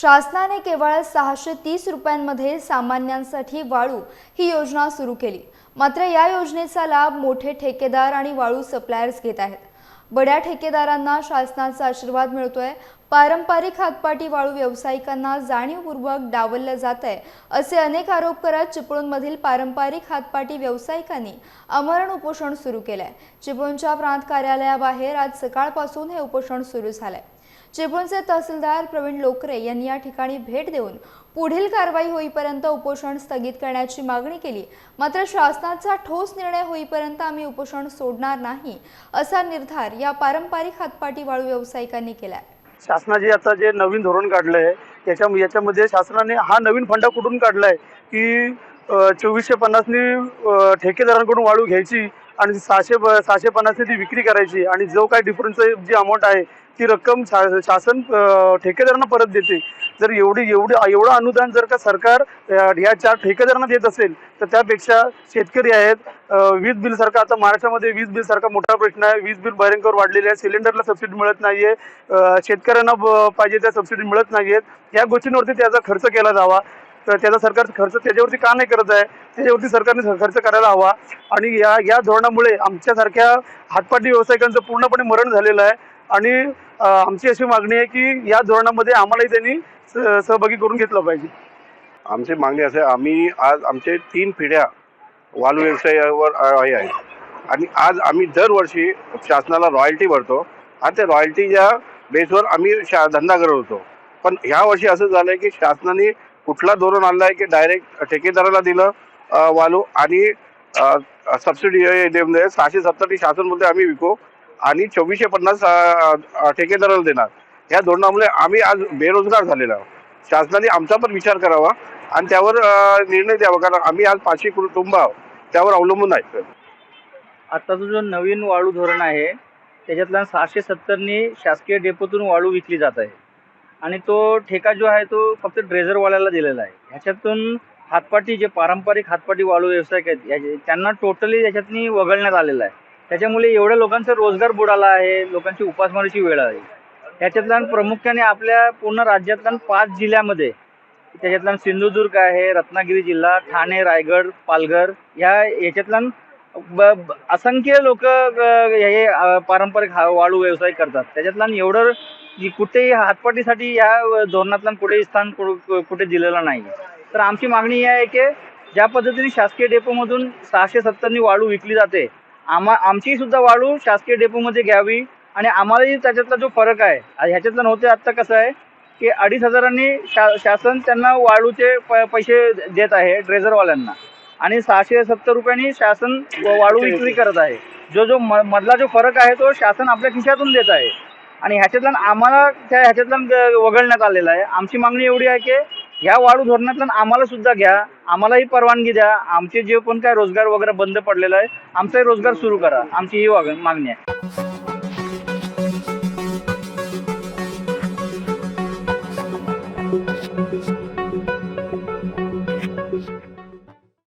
शासनाने केवळ सहाशे तीस रुपयांमध्ये सामान्यांसाठी वाळू ही योजना सुरू केली. मात्र या योजनेचा लाभ मोठे ठेकेदार आणि वाळू सप्लायर्स घेत आहेत. बड्या ठेकेदारांना शासनाचा आशीर्वाद मिळतोय पारंपरिक हातपाटी वाळू व्यावसायिकांना जाणीवपूर्वक डावललं जात आहे. असे अनेक आरोप करत चिपळूणमधील पारंपरिक हातपाटी व्यावसायिकांनी आमरण उपोषण सुरू केलंय. चिपळूणच्या प्रांत कार्यालयाबाहेर आज सकाळपासून हे उपोषण सुरू झालंय. चिपळूणचे तहसीलदार प्रवीण लोकरे यांनी या ठिकाणी भेट देऊन पुढील कारवाई होईपर्यंत उपोषण स्थगित करण्याची मागणी केली. मात्र शासनाचा ठोस निर्णय होईपर्यंत आम्ही उपोषण सोडणार नाही असा निर्धार या पारंपरिक हातपाटी वाळू व्यावसायिकांनी केलाय. शासनाचे आता जे नवीन धोरण काढलं आहे त्याच्या याच्यामध्ये शासनाने हा नवीन फंडा कुठून काढला आहे की चोवीसशे पन्नासनी ठेकेदारांकडून वाळू घ्यायची आणि सहाशे प- सहाशे पन्नासने ती विक्री करायची आणि जो काय डिफरन्स जी अमाऊंट आहे ती रक्कम शा- शासन ठेकेदारांना परत देते. जर एवढी एवढी एवढं अनुदान जर का सरकार या चार ठेकेदारांना देत असेल तर त्यापेक्षा शेतकरी आहेत वीज बिल सारखा आता महाराष्ट्रामध्ये वीज बिल सारखा मोठा प्रश्न आहे. वीज बिल भयंकर वाढलेले आहे. सिलेंडरला सबसिडी मिळत नाहीये. आहे शेतकऱ्यांना पाहिजे त्या सबसिडी मिळत नाहीयेत. या गोष्टींवरती त्याचा खर्च केला जावा. तर त्याचा सरकार खर्च त्याच्यावरती का नाही करत आहे? त्याच्यावरती सरकारने खर्च करायला हवा. आणि या या धोरणामुळे आमच्यासारख्या हातपाटी व्यावसायिकांचं पूर्णपणे मरण झालेलं आहे. आणि आमची अशी मागणी आहे की या धोरणामध्ये आम्हालाही त्यांनी स- सहभागी करून घेतलं पाहिजे. आमची मागणी असे आम्ही आज आमचे तीन पिढ्या वालू व्यवसायावर हे आहे आणि आज आम्ही दरवर्षी शासनाला रॉयल्टी भरतो. आणि त्या रॉयल्टीच्या बेसवर आम्ही शा धंदा करत होतो. पण ह्या वर्षी असं झालं आहे की शासनाने कुठला धोरण आणलाय आहे की डायरेक्ट ठेकेदाराला दिलं वालू आणि सबसिडी म्हणजे सहाशे सत्तरची शासन बोलते आम्ही विकू आणि चोवीसशे पन्नास ठेकेदाराला देणार. या धोरणामुळे आम्ही आज बेरोजगार झालेलो आहोत. शासनाने आमचा पण विचार करावा आणि त्यावर निर्णय द्यावा कारण आम्ही आज पाचशे कुटुंब आहोत. त्यावर अवलंबून आहेत आत्ताचं जो नवीन वाळू धोरण आहे त्याच्यातला सहाशे सत्तरनी शासकीय डेपोतून वाळू विकली जात आहे. आणि तो ठेका जो आहे तो फक्त ड्रेझरवाल्याला दिलेला आहे. ह्याच्यातून हातपाटी जे पारंपरिक हातपाटी वाळू व्यावसायिक आहेत याचे- त्यांना टोटली याच्यातनी वगळण्यात आलेलं आहे. त्याच्यामुळे एवढ्या लोकांचा रोजगार बुडाला आहे लोकांची उपासमारीची वेळ आहे. याच्यातल्या प्रामुख्याने आपल्या पूर्ण राज्यातल्या पाच जिल्ह्यामध्ये त्याच्यातला सिंधुदुर्ग आहे रत्नागिरी जिल्हा ठाणे रायगड पालघर ह्या याच्यातल्या असंख्य लोक हे पारंपरिक हा वाळू व्यवसाय करतात. त्याच्यातला एवढं कुठेही हातपाटीसाठी या धोरणातलं कुठेही स्थान कुठे दिलेलं नाही. तर आमची मागणी ही आहे की ज्या पद्धतीने शासकीय डेपोमधून सहाशे सत्तरनी वाळू विकली जाते आम्हा आमची सुद्धा वाळू शासकीय डेपोमध्ये घ्यावी आणि आम्हालाही त्याच्यातला जो फरक आहे ह्याच्यातलं होते आत्ता कसं आहे की अडीच हजारांनी शा शासन त्यांना वाळूचे प पैसे देत आहे ड्रेझरवाल्यांना आणि सहाशे सत्तर रुपयांनी शासन वाढून विक्री करत आहे. जो जो मधला जो फरक आहे तो शासन आपल्या खिशातून देत आहे. आणि ह्याच्यातला आम्हाला त्या ह्याच्यातला वगळण्यात आलेला आहे. आमची मागणी एवढी आहे की ह्या वाढू धोरणातला आम्हाला सुद्धा घ्या. आम्हालाही परवानगी द्या. आमचे जे पण काय रोजगार वगैरे बंद पडलेला आहे आमचाही रोजगार सुरू करा. आमची ही मागणी आहे.